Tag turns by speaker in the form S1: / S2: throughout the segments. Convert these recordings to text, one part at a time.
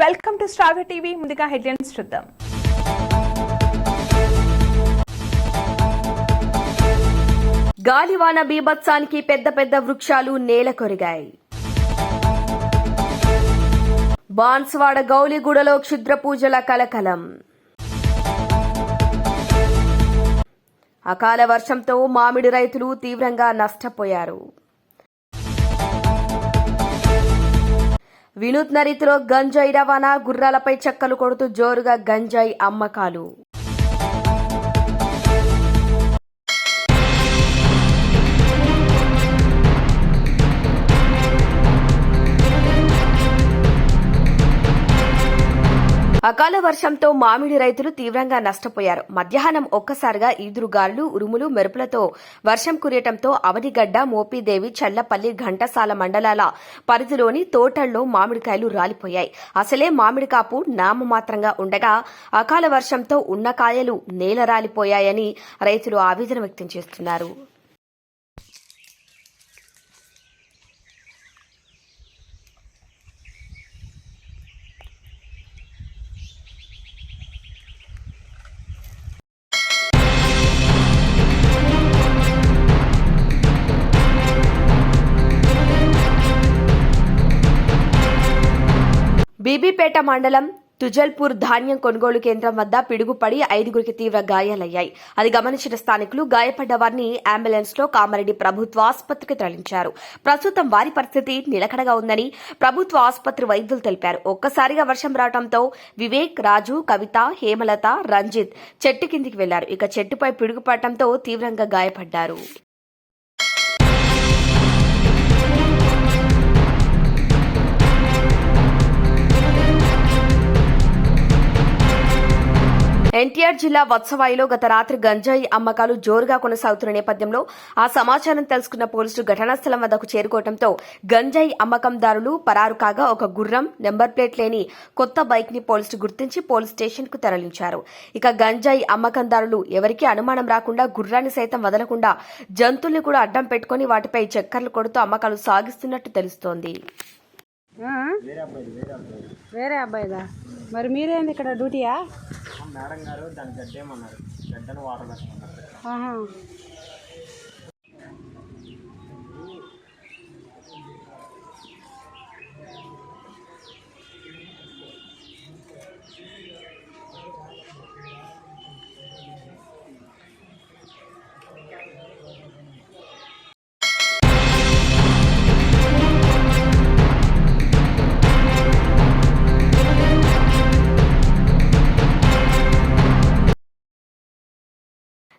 S1: Welcome to Star TV. ముందుగా headlines చూద్దాం.
S2: గాలివాన బీభత్సానికి పెద్ద పెద్ద వృక్షాలు నేల కొరిగాయి. బాన్స్వాడ గౌలిగూడలో క్షుద్ర పూజల కలకలం. అకాల వర్షంతో మామిడి రైతులు తీవ్రంగా నష్టపోయారు. వినూత్న రీతిలో గంజాయి రవాణా గుర్రాలపై చెక్కలు కొడుతూ జోరుగా గంజాయి అమ్మకాలు. వర్షంతో మామిడి రైతులు తీవ్రంగా నష్టపోయారు. మధ్యాహ్నం ఒక్కసారిగా ఈదురుగాలు ఉరుములు మెరుపులతో వర్షం కురియటంతో అవనిగడ్డ మోపిదేవి చల్లపల్లి ఘంటసాల మండలాల పరిధిలోని తోటల్లో మామిడికాయలు రాలిపోయాయి. అసలే మామిడి కాపు నామమాత్రంగా ఉండగా అకాల వర్షంతో ఉన్న కాయలు నేల రాలిపోయాయని రైతులు ఆవేదన వ్యక్తం చేస్తున్నారు. బీబీపేట మండలం తుజల్పూర్ ధాన్యం కొనుగోలు కేంద్రం వద్ద పిడుగుపడి ఐదుగురికి తీవ్ర గాయాలయ్యాయి. అది గమనించిన స్థానికులు గాయపడ్డ వారిని అంబులెన్స్లో కామారెడ్డి ప్రభుత్వ ఆసుపత్రికి తరలించారు. ప్రస్తుతం వారి పరిస్థితి నిలకడగా ఉందని ప్రభుత్వ ఆసుపత్రి వైద్యులు తెలిపారు. ఒక్కసారిగా వర్షం రావడంతో వివేక్ రాజు కవిత హేమలత రంజిత్ చెట్టు కిందికి వెళ్ళారు. ఇక చెట్టుపై పిడుగుపడటంతో తీవ్రంగా గాయపడ్డారు. ఎన్టీఆర్ జిల్లా వత్సవాయిలో గత రాత్రి గంజాయి అమ్మకాలు జోరుగా కొనసాగుతున్న నేపథ్యంలో ఆ సమాచారం తెలుసుకున్న పోలీసులు ఘటనా స్థలం వద్దకు చేరుకోవడంతో గంజాయి అమ్మకందారులు పరారు కాగా ఒక గుర్రం నెంబర్ ప్లేట్ లేని కొత్త బైక్ని పోలీసులు గుర్తించి పోలీస్ స్టేషన్కు తరలించారు. ఇక గంజాయి అమ్మకందారులు ఎవరికీ అనుమానం రాకుండా గుర్రాన్ని సైతం వదలకుండా జంతువుల్ని కూడా అడ్డం పెట్టుకుని వాటిపై చక్కర్లు కొడుతూ అమ్మకాలు సాగిస్తున్నట్టు తెలుస్తోంది.
S3: వేరే అబ్బాయిదా? మరి మీరేంది ఇక్కడ డ్యూటీయా?
S4: మేడం గారు దాని గడ్డేమన్నారు గడ్డను వాటర్ పెట్టమన్నారు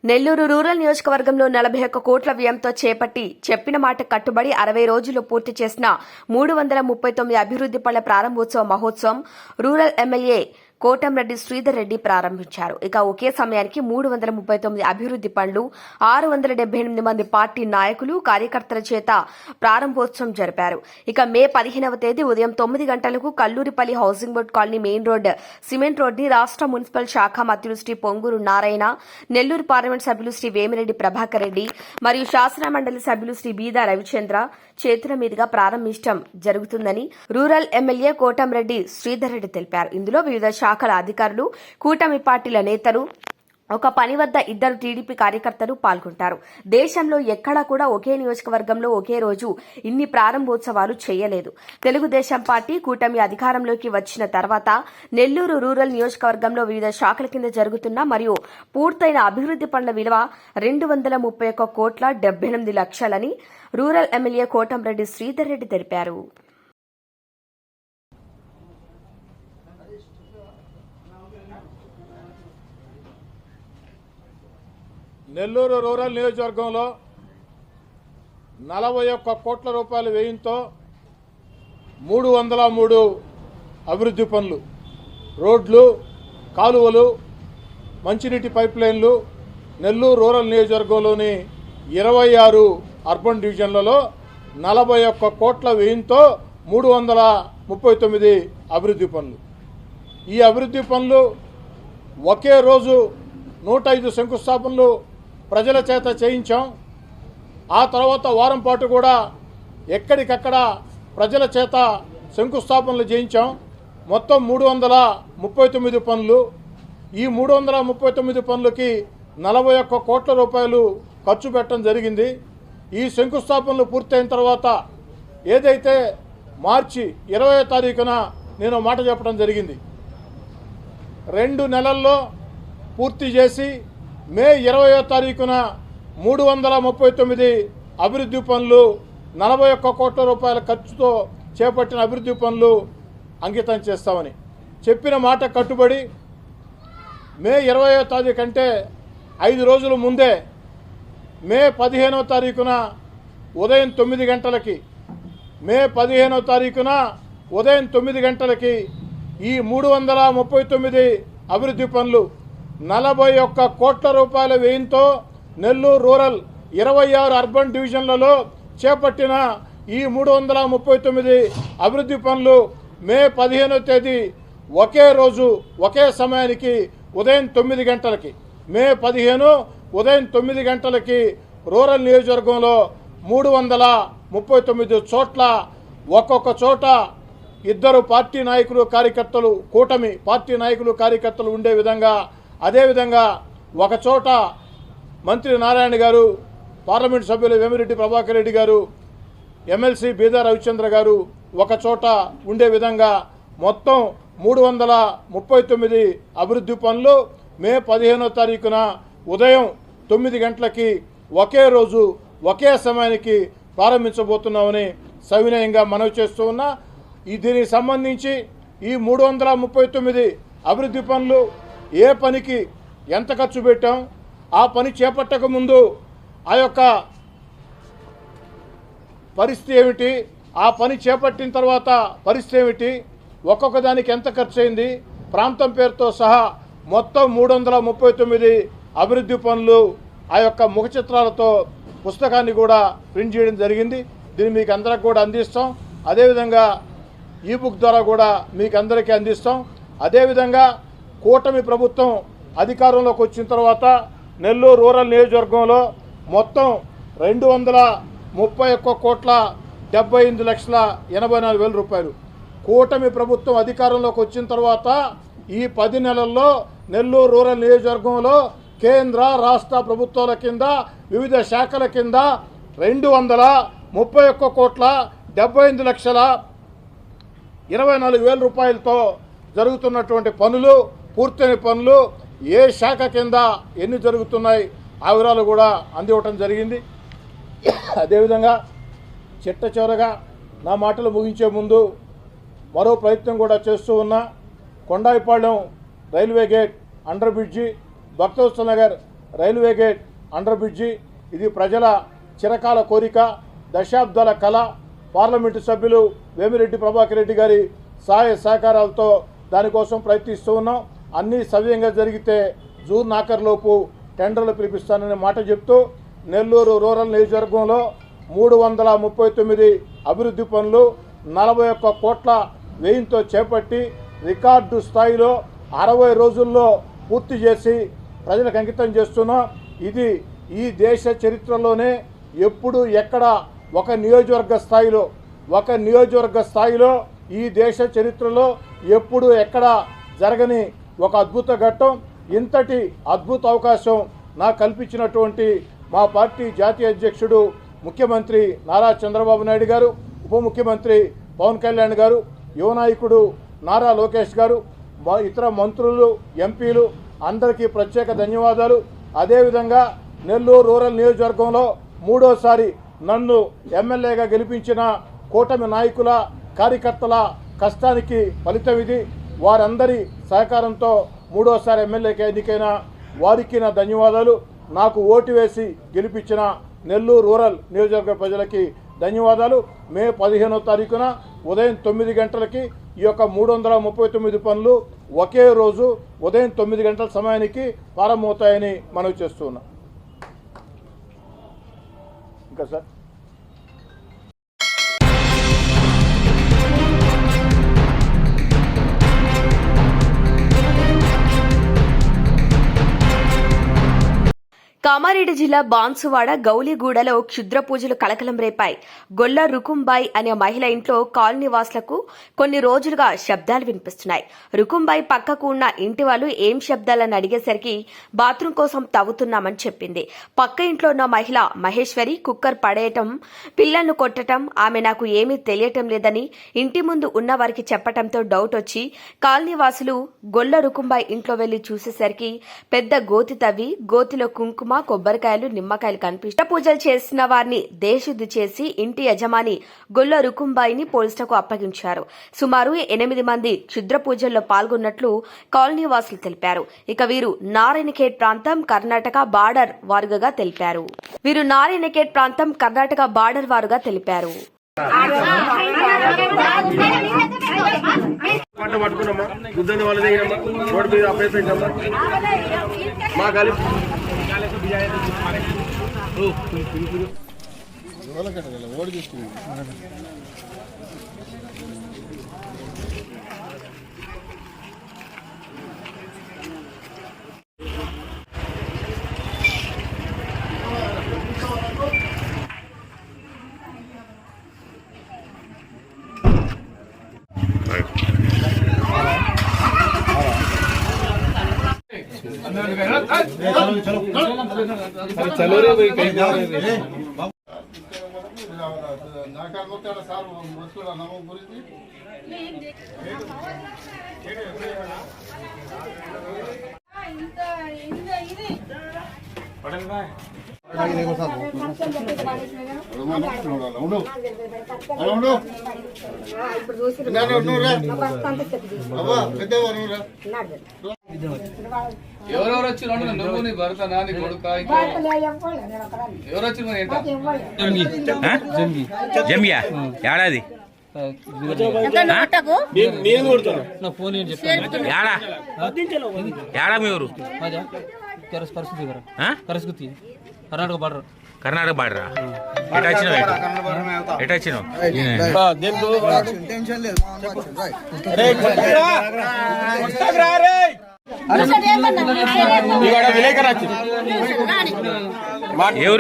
S2: నెల్లూరు రూరల్ నియోజకవర్గంలో నలభై ఒక్క కోట్ల వ్యయంతో చేపట్టి చెప్పిన మాట కట్టుబడి అరవై రోజులు పూర్తి చేసిన మూడు వందల ముప్పై తొమ్మిది అభివృద్ది పనుల ప్రారంభోత్సవ మహోత్సవం రూరల్ ఎమ్మెల్యే కోటంరెడ్డి శ్రీధర్ రెడ్డి ప్రారంభించారు. ఇక ఒకే సమయానికి మూడు వందల ముప్పై తొమ్మిది అభివృద్ది పనులు ఆరు వందల డెబ్బై ఎనిమిది మంది పార్టీ నాయకులు కార్యకర్తల చేత ప్రారంభోత్సవం జరిపారు. ఇక మే పదిహేనవ తేదీ ఉదయం తొమ్మిది గంటలకు Kalluripalli housing board colony main road cement రోడ్ని రాష్ట్ర మున్సిపల్ శాఖ మంత్రులు శ్రీ పొంగూరు నారాయణ నెల్లూరు పార్లమెంట్ సభ్యులు శ్రీ వేమిరెడ్డి ప్రభాకర్ రెడ్డి మరియు శాసన మండలి సభ్యులు శ్రీ బీదా రవిచంద్ర చేతుల మీదుగా ప్రారంభించడం జరుగుతుందని రూరల్ ఎమ్మెల్యే కోటంరెడ్డి శ్రీధర్ రెడ్డి తెలిపారు. ఇందులో వివిధ శాఖల అధికారులు కూటమి పార్టీల నేతలు ఒక పని వద్ద ఇద్దరు టీడీపీ కార్యకర్తలు పాల్గొంటారు. దేశంలో ఎక్కడా కూడా ఒకే నియోజకవర్గంలో ఒకే రోజు ఇన్ని ప్రారంభోత్సవాలు చేయలేదు. తెలుగుదేశం పార్టీ కూటమి అధికారంలోకి వచ్చిన తర్వాత నెల్లూరు రూరల్ నియోజకవర్గంలో వివిధ శాఖల కింద జరుగుతున్న మరియు పూర్తయిన అభివృద్ది పనుల విలువ రెండు వందల ముప్పై ఒక్క కోట్ల డెబ్బై ఎనిమిది లక్షలని రూరల్ ఎమ్మెల్యే కోటంరెడ్డి శ్రీధర్ రెడ్డి తెలిపారు.
S5: నెల్లూరు రూరల్ నియోజకవర్గంలో నలభై ఒక్క కోట్ల రూపాయల వ్యయంతో మూడు వందల మూడు అభివృద్ధి పనులు. రోడ్లు కాలువలు మంచినీటి పైప్ లైన్లు నెల్లూరు రూరల్ నియోజకవర్గంలోని ఇరవై ఆరు అర్బన్ డివిజన్లలో నలభై ఒక్క కోట్ల వ్యయంతో మూడు వందల ముప్పై తొమ్మిది అభివృద్ధి పనులు. ఈ అభివృద్ధి పనులు ఒకే రోజు నూట ఐదు శంకుస్థాపనలు ప్రజల చేత చేయించాం. ఆ తర్వాత వారం పాటు కూడా ఎక్కడికక్కడ ప్రజల చేత శంకుస్థాపనలు చేయించాం. మొత్తం మూడు వందల ముప్పై తొమ్మిది పనులు. ఈ మూడు వందల ముప్పై తొమ్మిది పనులకి నలభై ఒక్క కోట్ల రూపాయలు ఖర్చు పెట్టడం జరిగింది. ఈ శంకుస్థాపనలు పూర్తయిన తర్వాత ఏదైతే మార్చి ఇరవై తారీఖున నేను మాట చెప్పడం జరిగింది. రెండు నెలల్లో పూర్తి చేసి మే ఇరవయో తారీఖున మూడు వందల ముప్పై తొమ్మిది అభివృద్ధి పనులు నలభై ఒక్క కోట్ల రూపాయల ఖర్చుతో చేపట్టిన అభివృద్ధి పనులు అంకితం చేస్తామని చెప్పిన మాట కట్టుబడి మే ఇరవయో తారీఖు అంటే ఐదు రోజుల ముందే మే పదిహేనవ తారీఖున ఉదయం తొమ్మిది గంటలకి మే పదిహేనవ తారీఖున ఉదయం తొమ్మిది గంటలకి ఈ మూడు వందల ముప్పై తొమ్మిది అభివృద్ధి పనులు నలభై ఒక్క కోట్ల రూపాయల వ్యయంతో నెల్లూరు రూరల్ ఇరవై ఆరు అర్బన్ డివిజన్లలో చేపట్టిన ఈ మూడు వందల ముప్పై తొమ్మిది అభివృద్ధి పనులు మే పదిహేనో తేదీ ఒకే రోజు ఒకే సమయానికి ఉదయం తొమ్మిది గంటలకి. మే పదిహేను ఉదయం తొమ్మిది గంటలకి రూరల్ నియోజకవర్గంలో మూడు వందల ముప్పై తొమ్మిది చోట్ల ఒక్కొక్క చోట ఇద్దరు పార్టీ నాయకులు కార్యకర్తలు కూటమి పార్టీ నాయకులు కార్యకర్తలు ఉండే విధంగా అదేవిధంగా ఒకచోట మంత్రి నారాయణ గారు పార్లమెంటు సభ్యులు వేమిరెడ్డి ప్రభాకర్ రెడ్డి గారు ఎమ్మెల్సీ బీదా రవిచంద్ర గారు ఒకచోట ఉండే విధంగా మొత్తం మూడు వందల ముప్పై తొమ్మిది అభివృద్ధి పనులు మే పదిహేనో తారీఖున ఉదయం తొమ్మిది గంటలకి ఒకే రోజు ఒకే సమయానికి ప్రారంభించబోతున్నామని సవినయంగా మనవి చేస్తూ ఉన్నా. ఈ దీనికి సంబంధించి ఈ మూడు వందల ముప్పై తొమ్మిది అభివృద్ధి పనులు ఏ పనికి ఎంత ఖర్చు పెట్టాం ఆ పని చేపట్టక ముందు ఆ యొక్క పరిస్థితి ఏమిటి ఆ పని చేపట్టిన తర్వాత పరిస్థితి ఏమిటి ఒక్కొక్క దానికి ఎంత ఖర్చు అయింది ప్రాంతం పేరుతో సహా మొత్తం మూడు వందల ముప్పై తొమ్మిది అభివృద్ధి పనులు ఆ యొక్క ముఖ చిత్రాలతో పుస్తకాన్ని కూడా ప్రింట్ చేయడం జరిగింది. దీన్ని మీకు అందరికి కూడా అందిస్తాం. అదేవిధంగా ఈ బుక్ ద్వారా కూడా మీకు అందరికీ అందిస్తాం. అదేవిధంగా కూటమి ప్రభుత్వం అధికారంలోకి వచ్చిన తర్వాత నెల్లూరు రూరల్ నియోజకవర్గంలో మొత్తం రెండు వందల ముప్పై ఒక్క కోట్ల డెబ్బై ఎనిమిది లక్షల ఎనభై నాలుగు వేల రూపాయలు. కూటమి ప్రభుత్వం అధికారంలోకి వచ్చిన తర్వాత ఈ పది నెలల్లో నెల్లూరు రూరల్ నియోజకవర్గంలో కేంద్ర రాష్ట్ర ప్రభుత్వాల కింద వివిధ శాఖల కింద రెండు వందల ముప్పై ఒక్క కోట్ల డెబ్బై ఎనిమిది లక్షల ఇరవై నాలుగు వేల రూపాయలతో జరుగుతున్నటువంటి పనులు పూర్తయిన పనులు ఏ శాఖ కింద ఎన్ని జరుగుతున్నాయి ఆ వివరాలు కూడా అందివ్వటం జరిగింది. అదేవిధంగా చిట్ట చివరగా నా మాటలు ముగించే ముందు మరో ప్రయత్నం కూడా చేస్తూ ఉన్నా Kondayipalem railway gate under bridge Bhaktavatsala Nagar railway gate under bridge ఇది ప్రజల చిరకాల కోరిక దశాబ్దాల కళ పార్లమెంటు సభ్యులు వేమిరెడ్డి ప్రభాకర్ రెడ్డి గారి సహాయ సహకారాలతో దానికోసం ప్రయత్నిస్తూ ఉన్నాం. అన్నీ సవ్యంగా జరిగితే జూన్ ఆఖరిలోపు టెండర్లు పిలిపిస్తాననే మాట చెప్తూ నెల్లూరు రూరల్ నియోజకవర్గంలో మూడు వందల ముప్పై తొమ్మిది అభివృద్ధి పనులు నలభై ఒక్క కోట్ల వ్యయంతో చేపట్టి రికార్డు స్థాయిలో అరవై రోజుల్లో పూర్తి చేసి ప్రజలకు అంకితం చేస్తున్నాం. ఇది ఈ దేశ చరిత్రలోనే ఎప్పుడు ఎక్కడ ఒక నియోజకవర్గ స్థాయిలో ఒక నియోజకవర్గ స్థాయిలో ఈ దేశ చరిత్రలో ఎప్పుడు ఎక్కడ జరగని ఒక అద్భుత ఘట్టం ఇంతటి అద్భుత అవకాశం నాకు కల్పించినటువంటి మా పార్టీ జాతీయ అధ్యక్షుడు ముఖ్యమంత్రి నారా చంద్రబాబు నాయుడు గారు ఉప ముఖ్యమంత్రి పవన్ కళ్యాణ్ గారు యువ నాయకుడు నారా లోకేష్ గారు మా ఇతర మంత్రులు ఎంపీలు అందరికీ ప్రత్యేక ధన్యవాదాలు. అదేవిధంగా నెల్లూరు రూరల్ నియోజకవర్గంలో మూడోసారి నన్ను ఎమ్మెల్యేగా గెలిపించిన కూటమి నాయకుల కార్యకర్తల కష్టానికి ఫలితం ఇది. వారందరి సహకారంతో మూడోసారి ఎమ్మెల్యేకి ఎన్నికైన వారికి నా ధన్యవాదాలు. నాకు ఓటు వేసి గెలిపించిన నెల్లూరు రూరల్ నియోజకవర్గ ప్రజలకి ధన్యవాదాలు. మే పదిహేనో తారీఖున ఉదయం తొమ్మిది గంటలకి ఈ యొక్క మూడు వందల ముప్పై తొమ్మిది పనులు ఒకే రోజు ఉదయం తొమ్మిది గంటల సమయానికి ప్రారంభమవుతాయని మనవి చేస్తున్నాం. ఇంకా సార్?
S2: కామారెడ్డి జిల్లా బాన్సువాడ గౌలిగూడలో క్షుద్ర పూజలు కలకలం రేపాయి. గొల్ల రుకుంబాయి అనే మహిళ ఇంట్లో కాలనీవాసులకు కొన్ని రోజులుగా శబ్దాలు వినిపిస్తున్నాయి. రుకుంబాయి పక్కకు ఉన్న ఇంటి వాళ్ళు ఏం శబ్దాలని అడిగేసరికి బాత్రూం కోసం తవ్వుతున్నామని చెప్పింది. పక్క ఇంట్లో ఉన్న మహిళ మహేశ్వరి కుక్కర్ పడేయటం పిల్లలను కొట్టటం ఆమె నాకు ఏమీ తెలియటం లేదని ఇంటి ముందు ఉన్న వారికి చెప్పటంతో డౌట్ వచ్చి కాలనీవాసులు గొల్ల రుకుంబాయి ఇంట్లో వెళ్ళి చూసేసరికి పెద్ద గోతి తవ్వి గోతిలో కుంకుమ కొబ్బరికాయలు నిమ్మకాయలు కనిపిస్తే పూజలు చేసిన వారిని దేశుద్ధి చేసి ఇంటి యజమాని గొల్ల రుకుంబాయిని పోలీసులకు అప్పగించారు. సుమారు ఎనిమిది మంది క్షుద్ర పూజల్లో పాల్గొన్నట్లు కాలనీ వాసులు తెలిపారు. ఇక వీరు నారాయణఖేడ్ ప్రాంతం కర్ణాటక బార్డర్ వారుగా తెలిపారు. వీరు నారాయణఖేడ్ ప్రాంతం కర్ణాటక బార్డర్ వారుగా తెలిపారు.
S6: పంట పట్టుకున్నామా? గుద్దని వాళ్ళ దగ్గరమ్మా? రోడ్డు మీద అప్లై మా కలిపి
S5: ఓడి తీసుకుంది నాకాడ సార్ వస్తువుల నమ్మకం గురించి ఉండు అలా ఉండు నాన్న, నువ్వు రా. అవ్వ, పెద్దవ్వ, నువ్వు రా.
S7: ఎవరెవరు వచ్చి రెండు నువ్వు నీ భర్త నా నీ కొడుక ఇంకా ఎవరు వచ్చి మరి ఎంత
S8: జమియా ఏడాది ఏడా మీ ఊరు?
S7: పరిస్థితి కర్ణాటక బార్డర్.
S8: కర్ణాటక బాడరా ఎటు వచ్చినావు ఎటు?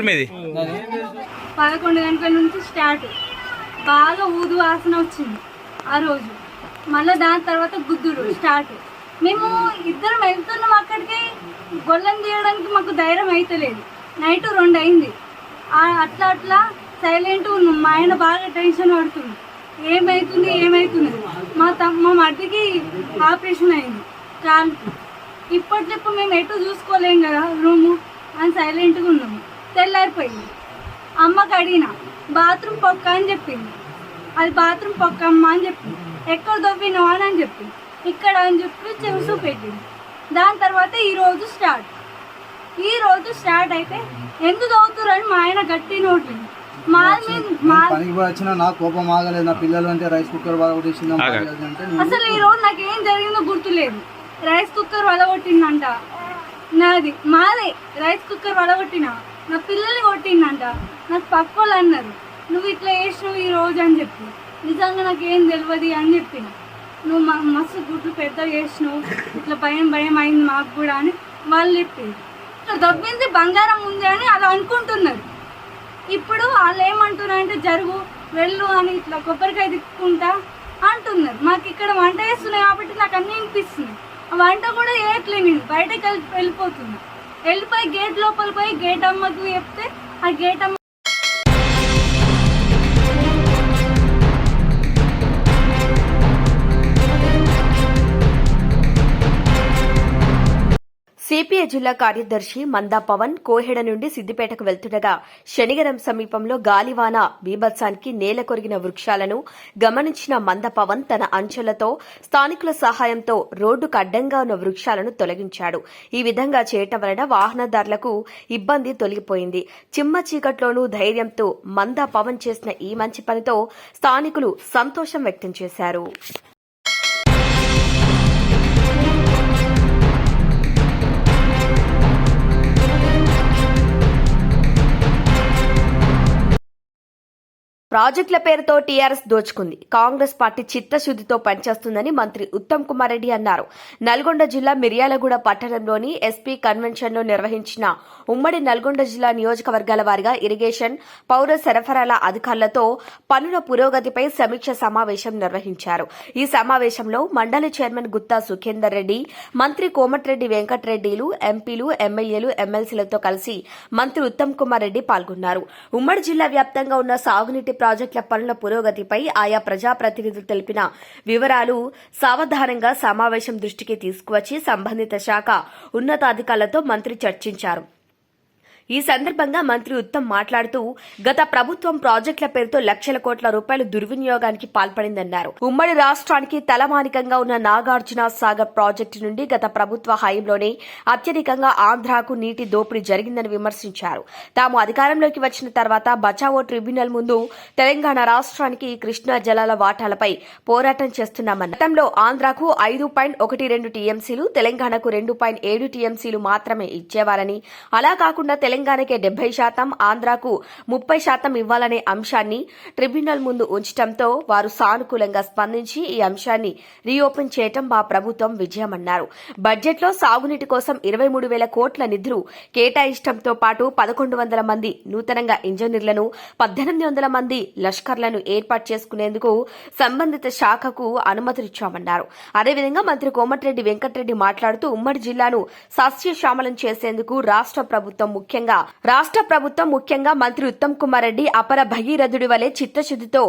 S8: మీది?
S9: పదకొండు గంటల నుంచి స్టార్ట్. బాగా ఊదు వాసన వచ్చింది ఆ రోజు. మళ్ళీ దాని తర్వాత గుద్దుడు స్టార్ట్. మేము ఇద్దరం వెళ్తున్నాం అక్కడికి. గొల్లం తీయడానికి మాకు ధైర్యం అయితలేదు. నైట్ రెండు అయింది. అట్లా అట్లా సైలెంట్ ఉన్నాం. మా ఆయన బాగా టెన్షన్ పడుతుంది. ఏమవుతుంది ఏమవుతుంది మా తమ్ మా మట్టికి ఆపరేషన్ అయింది. కాలుకి ఇప్పట్లో మేము ఎటు చూసుకోలేం కదా రూము? అని సైలెంట్గా ఉన్నాము. తెల్లారిపోయింది. అమ్మకి అడిగిన బాత్రూమ్ పొక్క అని చెప్పింది. అది బాత్రూమ్ పొక్క అమ్మ అని చెప్పింది. ఎక్కడ దొబ్బినావా అని చెప్పింది. ఇక్కడ అని చెప్పి చెవుసు పెట్టింది దాని తర్వాత ఈ రోజు స్టార్ట్. ఈ రోజు స్టార్ట్ అయితే ఎందుకు అవుతురని మా ఆయన గట్టి నోట్లేదు అసలు ఈ రోజు నాకు ఏం జరిగిందో గుర్తులేదు. రైస్ కుక్కర్ వలగొట్టిందంట నాది మాదే రైస్ కుక్కర్ వలగొట్టిన నా పిల్లల్ని కొట్టిందంట. నాకు పక్క వాళ్ళు అన్నారు నువ్వు ఇట్లా చేసినావు ఈ రోజు అని చెప్పి. నిజంగా నాకు ఏం తెలియదు అని చెప్పిన. నువ్వు మా మస్తు గుడ్లు పెద్దగా చేసినావు. ఇట్లా భయం భయం అయింది మాకు కూడా అని వాళ్ళు చెప్పింది ఇట్లా దొబ్బింది బంగారం ఉంది అని అలా అనుకుంటున్నారు. ఇప్పుడు వాళ్ళు ఏమంటున్నారు అంటే జరుగు వెళ్ళు అని ఇట్లా కొబ్బరికాయ తిప్పుకుంటా అంటున్నారు. మాకు ఇక్కడ వంట చేస్తున్నాయి కాబట్టి నాకు అన్నీ వినిపిస్తుంది వంట కూడా చేయట్లేదు నేను. బయటకు వెళ్ళి వెళ్ళిపోతున్నా. వెళ్ళిపోయి గేట్ లోపల పోయి గేట్ అమ్మకు చెప్తే ఆ గేట్ అమ్మ
S2: సిపిఐ జిల్లా కార్యదర్శి మందా పవన్ కోహెడ నుండి సిద్దిపేటకు వెళ్తుండగా శనిగరం సమీపంలో గాలివాన బీభత్సానికి నేల కొరిగిన వృక్షాలను గమనించిన మంద పవన్ తన అంచెలతో స్థానికుల సహాయంతో రోడ్డుకు అడ్డంగా ఉన్న వృక్షాలను తొలగించాడు. ఈ విధంగా చేయటం వలన వాహనదారులకు ఇబ్బంది తొలగిపోయింది. చిమ్మ చీకట్లోనూ ధైర్యంతో మందా పవన్ చేసిన ఈ మంచి పనితో స్థానికులు సంతోషం వ్యక్తం చేశారు. ప్రాజెక్టుల పేరుతో టీఆర్ఎస్ దోచుకుంది. కాంగ్రెస్ పార్టీ చిత్తశుద్దితో పనిచేస్తుందని మంత్రి ఉత్తమ్ కుమార్ రెడ్డి అన్నారు. నల్గొండ జిల్లా మిర్యాలగూడ పట్టణంలోని ఎస్పీ కన్వెన్షన్లో నిర్వహించిన ఉమ్మడి నల్గొండ జిల్లా నియోజకవర్గాల వారిగా ఇరిగేషన్ పౌర సరఫరాల అధికారులతో పనుల పురోగతిపై సమీక్ష సమావేశం నిర్వహించారు. ఈ సమావేశంలో మండలి చైర్మన్ గుత్తా సుఖేందర్ రెడ్డి మంత్రి కోమటిరెడ్డి వెంకటరెడ్డిలు ఎంపీలు ఎమ్మెల్యేలు ఎమ్మెల్సీలతో కలిసి మంత్రి ఉత్తమ్ కుమార్ రెడ్డి పాల్గొన్నారు. ఉమ్మడి జిల్లా వ్యాప్తంగా ఉన్న సాగునీటి ప్రాజెక్టుల పనుల పురోగతిపై ఆయా ప్రజాప్రతినిధులు తెలిపిన వివరాలు సావధానంగా సమావేశం దృష్టికి తీసుకువచ్చి సంబంధిత శాఖ ఉన్నతాధికారులతో మంత్రి చర్చించారు. ఈ సందర్భంగా మంత్రి ఉత్తమ్ మాట్లాడుతూ గత ప్రభుత్వం ప్రాజెక్టుల పేరుతో లక్షల కోట్ల రూపాయలు దుర్వినియోగానికి పాల్పడిందన్నారు. ఉమ్మడి రాష్ట్రానికి తలమానికంగా ఉన్న నాగార్జున సాగర్ ప్రాజెక్టు నుండి గత ప్రభుత్వ హయాంలోనే అత్యధికంగా ఆంధ్రాకు నీటి దోపిడీ జరిగిందని విమర్శించారు. తాము అధికారంలోకి వచ్చిన తర్వాత బచావో ట్రిబ్యునల్ ముందు తెలంగాణ రాష్ట్రానికి కృష్ణా జలాల వాటాలపై పోరాటం చేస్తున్నామన్నారు. గతంలో ఆంధ్రాకు ఐదు పాయింట్ ఒకటి రెండు టీఎంసీలు తెలంగాణకు రెండు పాయింట్ ఏడు టీఎంసీలు మాత్రమే ఇచ్చేవారని అలా కాకుండా తెలంగాణకే డెబ్బై శాతం ఆంధ్రాకు ముప్పై శాతం ఇవ్వాలనే అంశాన్ని ట్రిబ్యునల్ ముందు ఉంచడంతో వారు సానుకూలంగా స్పందించి ఈ అంశాన్ని రీఓపెన్ చేయటం మా ప్రభుత్వం విజయమన్నారు. బడ్జెట్లో సాగునీటి కోసం ఇరవై మూడు వేల కోట్ల నిధులు కేటాయించడంతో పాటు పదకొండు వందల మంది నూతనంగా ఇంజనీర్లను పద్దెనిమిది వందల మంది లష్కర్లను ఏర్పాటు చేసుకునేందుకు సంబంధిత శాఖకు అనుమతులిచ్చామన్నారు. అదేవిధంగా మంత్రి కోమటిరెడ్డి వెంకటరెడ్డి మాట్లాడుతూ ఉమ్మడి జిల్లాను సస్యశ్యామలం చేసేందుకు రాష్ట్ర ప్రభుత్వం ముఖ్యంగా రాష్ట్ర ప్రభుత్వం ముఖ్యంగా మంత్రి ఉత్తమ్ కుమార్ రెడ్డి అపర భగీరథుడి వలె చిత్తశుద్దితో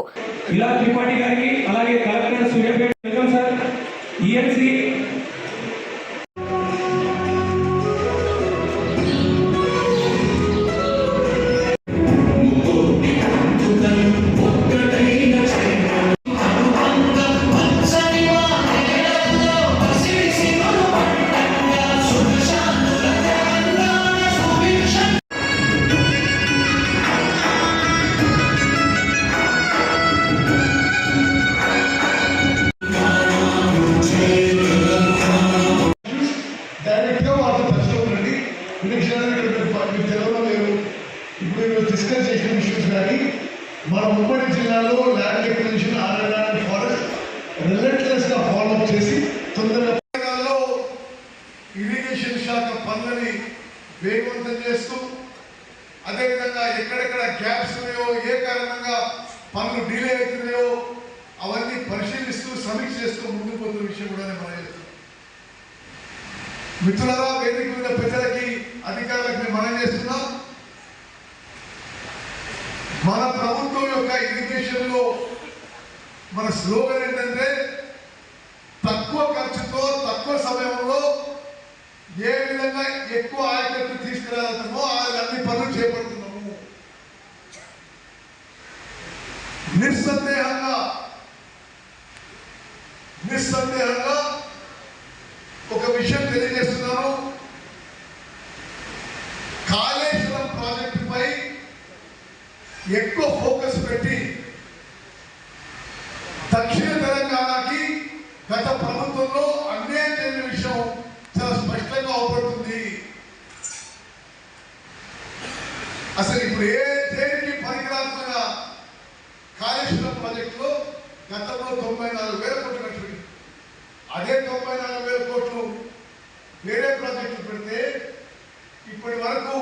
S10: మన స్లోగన్ ఏంటంటే తక్కువ ఖర్చుతో తక్కువ సమయంలో ఏ విధంగా ఎక్కువ ఆయకట్టు తీసుకురాగలుగుతామో ఆ అన్ని పనులు చేపడుతున్నాము నిస్సందేహంగా నిస్సందేహంగా ఒక విషయం తెలియజేస్తున్నాను కాళేశ్వరం ప్రాజెక్టుపై ఎక్కువ ఫోకస్ పెట్టి దక్షిణ తెలంగాణకి గత ప్రభుత్వంలో అన్యాయం జరిగిన విషయం చాలా స్పష్టంగా అవపడుతుంది అసలు ఇప్పుడు ఏ దేనికి పనికిరాకుండా కాళేశ్వరం ప్రాజెక్టులో గతంలో తొంభై నాలుగు వేల కోట్లు కట్టుబడి అదే తొంభై నాలుగు వేల కోట్లు వేరే ప్రాజెక్టులు పెడితే ఇప్పటి వరకు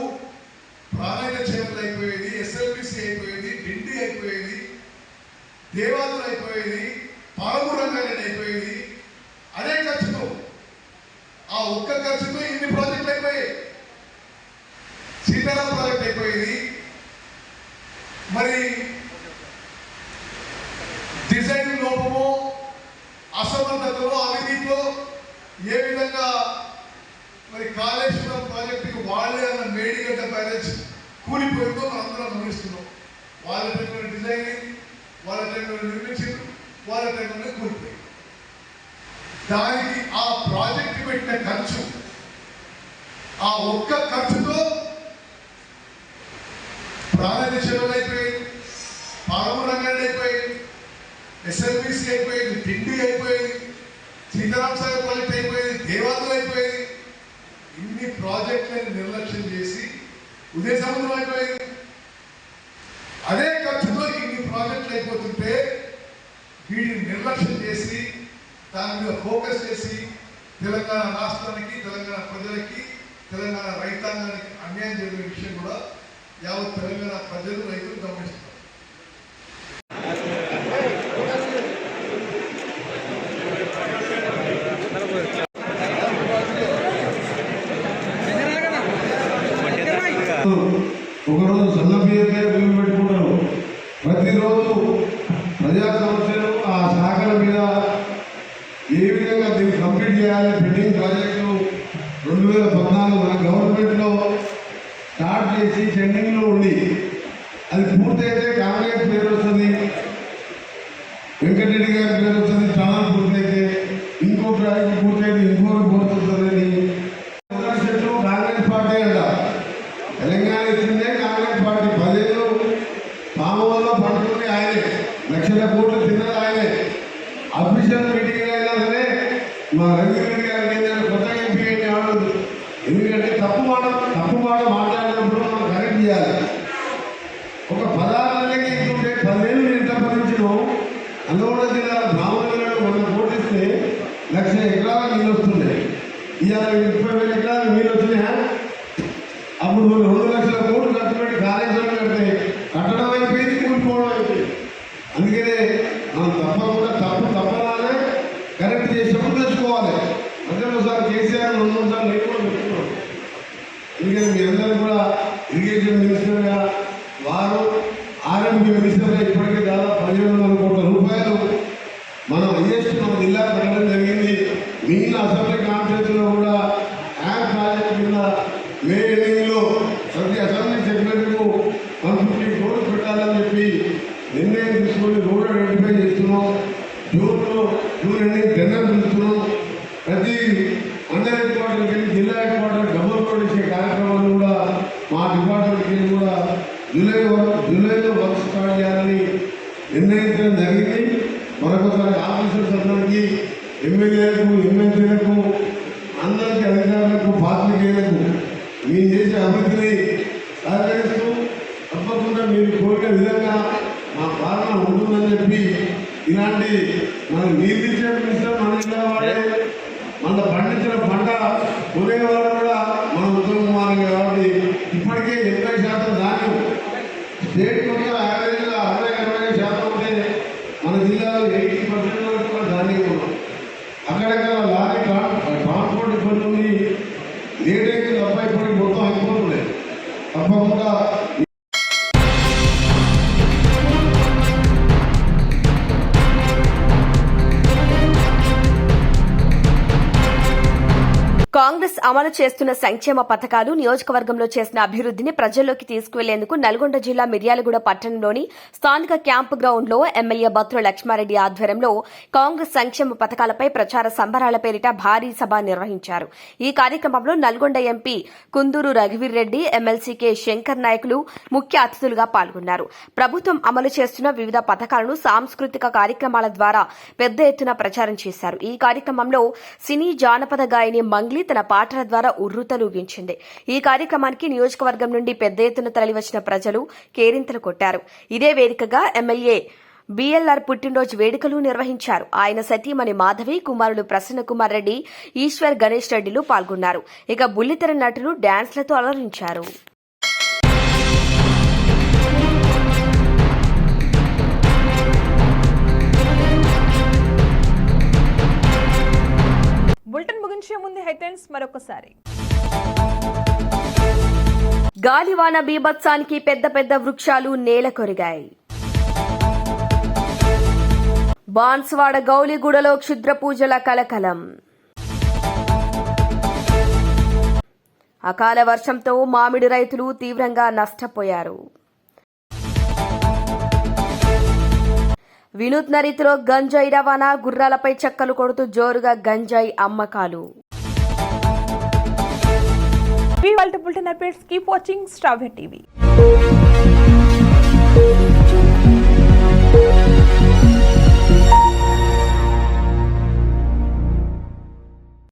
S10: ప్రాధాన్య చేపలు అయిపోయేది ఎస్ఎల్బిసి అయిపోయేది డిండి అయిపోయేది దేవాదులు అయిపోయేది పాలమూరు అయిపోయేది అదే ఖర్చుతో ఆ ఒక్క ఖర్చుతో ఇన్ని ప్రాజెక్టులు అయిపోయాయి సీతారాం ప్రాజెక్ట్ అయిపోయేది మరి డిజైన్ లోపము అసమర్థతలో అవినీతిలో ఏ విధంగా మరి కాళేశ్వరం ప్రాజెక్టుకి వాళ్ళే అన్న మేడిగడ్డ బ్యారేజ్ కూలిపోయిందో మనందరం గమనిస్తున్నాం. వాళ్ళ టైంలో డిజైనింగ్ వాళ్ళ టైంలో నిర్మించారు వాళ్ళ టైంలోనే కూలిపోయింది. దానికి ఆ ప్రాజెక్ట్ పెట్టిన ఖర్చు ఆ ఒక్క ఖర్చుతో ప్రాణాది చెరువులు అయిపోయాయి. పాలము రంగారెడ్డి అయిపోయింది ఎస్ఎల్బిసి అయిపోయింది టిండి అయిపోయింది సీతారాంసాగర్ ప్రాజెక్ట్ అయిపోయింది దేవాలయం అయిపోయింది. ఇన్ని ప్రాజెక్టులను నిర్లక్ష్యం చేసి ఉదయ సముద్రం అయిపోయింది. అదే ఖర్చుతో ఇన్ని ప్రాజెక్టులు అయిపోతుంటే వీటిని నిర్లక్ష్యం చేసి
S11: దాని మీద ఫోకస్ చేసి తెలంగాణ రాష్ట్రానికి తెలంగాణ ప్రజలకి తెలంగాణ రైతాంగానికి అన్యాయం జరిగిన విషయం కూడా యావత్ తెలంగాణ ప్రజలు రైతులు గమనిస్తున్నారు ఒకరోజు సన్న బియ్యకే బిల్లు పెట్టుకుంటారు ప్రతిరోజు ప్రజా సమస్యలు ఆ శాఖల మీద ఏ విధంగా దీన్ని కంప్లీట్ చేయాలి పెండింగ్ ప్రాజెక్టు రెండు వేల పద్నాలుగు మన గవర్నమెంట్లో స్టార్ట్ చేసి చెండింగ్లో ఉండి అది పూర్తయితే కాంగ్రెస్ పేరు వస్తుంది వెంకటరెడ్డి గారి పేరు వస్తుంది ఛానల్ పూర్తయితే ఇంకో ప్రాజెక్ట్ పూర్తయితే ఇంకోటి పూర్తవుతుందని చెట్లు కాంగ్రెస్ పార్టీ అంట తెలంగాణ ఇచ్చిందే కాంగ్రెస్ పార్టీ పదేళ్ళు పాములలో పడుతుంది ఆయనే లక్షల కోట్లు తిన్నది ఆయనే అఫీషియల్ మీటింగ్ అయినా సరే మా రవిరెడ్డి గారు నేను కొత్తగా ఎంపీ అని ఆడదు ఎందుకంటే తప్పు మాట తప్పు మాట మాట్లాడినప్పుడు మనం కరెక్ట్ చేయాలి ఒక పదార్థాలకి ఇస్తుంటే పదివేలు నేను సంపాదించను అందువల్ల జిల్లా బ్రాహ్మణులను మనం పోటీస్తే లక్ష ఎకరాల నీళ్ళు వస్తున్నాయి ఇవాళ ముప్పై వేల ఎకరాలు నీళ్ళు వచ్చినాయా అప్పుడు మనం రెండు లక్షల కోట్లు ఖర్చు పెట్టి కాళేశ్వరం కడితే కట్టడం అయిపోయింది కూలిపోవడం అయిపోయింది అందుకనే మనం తప్పకుండా తప్పు తప్పలానే కరెక్ట్ చేసినప్పుడు తెచ్చుకోవాలి మధ్యలో ఒకసారి కేసీఆర్ రెండు మూడు సార్లు నేను కూడా పెట్టుకున్నాను ఎందుకంటే మీ అందరూ కూడా ఇరిగేషన్ మినిస్టర్గా వారు ఆర్ఎంపీ మినిస్టర్గా ఇప్పటికే దాదాపు పదిహేడు వందల కోట్ల రూపాయలు మనం హైయెస్ట్ మన జిల్లా పెట్టడం జరిగింది మిగిలిన అసెంబ్లీ కాన్ఫరెన్స్లో కూడా యాప్ ప్రాజెక్ట్ కింద మే ఎనిమిదిలో ప్రతి అసెంబ్లీ సెక్రటరీకు వన్ ఫిఫ్టీ కోట్లు పెట్టాలని చెప్పి నిర్ణయం తీసుకొని రోడ్ ఐడెంటిఫై చేస్తున్నాం జూన్లో జూన్ ఎండింగ్ టెండర్ పిలుస్తున్నాం ప్రతి అందరి హెడ్ క్వార్టర్కి వెళ్ళి జిల్లా హెడ్ క్వార్టర్ డబుల్ రోడ్ ఇచ్చే కార్యక్రమాలు కూడా మా డిపార్ట్మెంట్కి వెళ్ళి కూడా జూలై వరకు జూలైలో వర్క్ స్టార్ట్ చేయాలని నిర్ణయించడం జరిగింది మరొకసారి ఆఫీసర్స్ అందరికీ ఎమ్మెల్యేలకు ఎమ్మెల్సీలకు అందరికీ అధికారులకు పాత్రికేయులకు మీరు చేసే అభివృద్ధిని సహకరిస్తూ తప్పకుండా మీరు కోరిన విధంగా మా పాలన ఉంటుందని చెప్పి ఇలాంటి మనం నీళ్ళు ఇచ్చే
S2: అమలు చేస్తున్న సంక్షేమ పథకాలు నియోజకవర్గంలో చేసిన అభివృద్ధిని ప్రజల్లోకి తీసుకువెళ్ళేందుకు నల్గొండ జిల్లా మిర్యాలగూడ పట్టణంలోని స్థానిక క్యాంపు గ్రౌండ్లో ఎమ్మెల్యే బత్తుల లక్ష్మారెడ్డి ఆధ్వర్యంలో కాంగ్రెస్ సంక్షేమ పథకాలపై ప్రచార సంబరాల పేరిట భారీ సభ నిర్వహించారు. ఈ కార్యక్రమంలో నల్గొండ ఎంపీ కుందూరు రఘువీర్ రెడ్డి ఎమ్మెల్సీ కె శంకర్ నాయకులు ముఖ్య అతిథులుగా పాల్గొన్నారు. ప్రభుత్వం అమలు చేస్తున్న వివిధ పథకాలను సాంస్కృతిక కార్యక్రమాల ద్వారా పెద్ద ఎత్తున ప్రచారం చేశారు. ఈ కార్యక్రమంలో సినీ జానపద గాయని మంగ్లీ తన పాట పాటల ద్వారా ఉర్రూతలూగించింది ఈ కార్యక్రమానికి నియోజకవర్గం నుండి పెద్ద ఎత్తున తరలివచ్చిన ప్రజలు కేరింతలు కొట్టారు. ఇదే వేదికగా ఎమ్మెల్యే బీఎల్ఆర్ పుట్టినరోజు వేడుకలు నిర్వహించారు. ఆయన సతీమణి మాధవి కుమారుడు ప్రసన్న కుమార్ రెడ్డి ఈశ్వర్ గణేష్ రెడ్డిలు పాల్గొన్నారు. ఇక బుల్లితెర నటులు డాన్స్లతో అలరించారు.
S1: ముగించే ముందు హెడ్లైన్స్ మరొకసారి.
S2: గాలివాన బీభత్సానికి పెద్ద పెద్ద వృక్షాలు నేల కొరిగాయి. బాన్స్వాడ గౌలిగూడలో క్షుద్ర పూజల కలకలం. అకాల వర్షంతో మామిడి రైతులు తీవ్రంగా నష్టపోయారు. వినూత్న రీతిలో గంజాయి రవాణా గుర్రాలపై చెక్కలు కొడుతూ జోరుగా గంజాయి అమ్మకాలు.
S1: ఇవి వాళ్ళ bulletin updates keep watching Star TV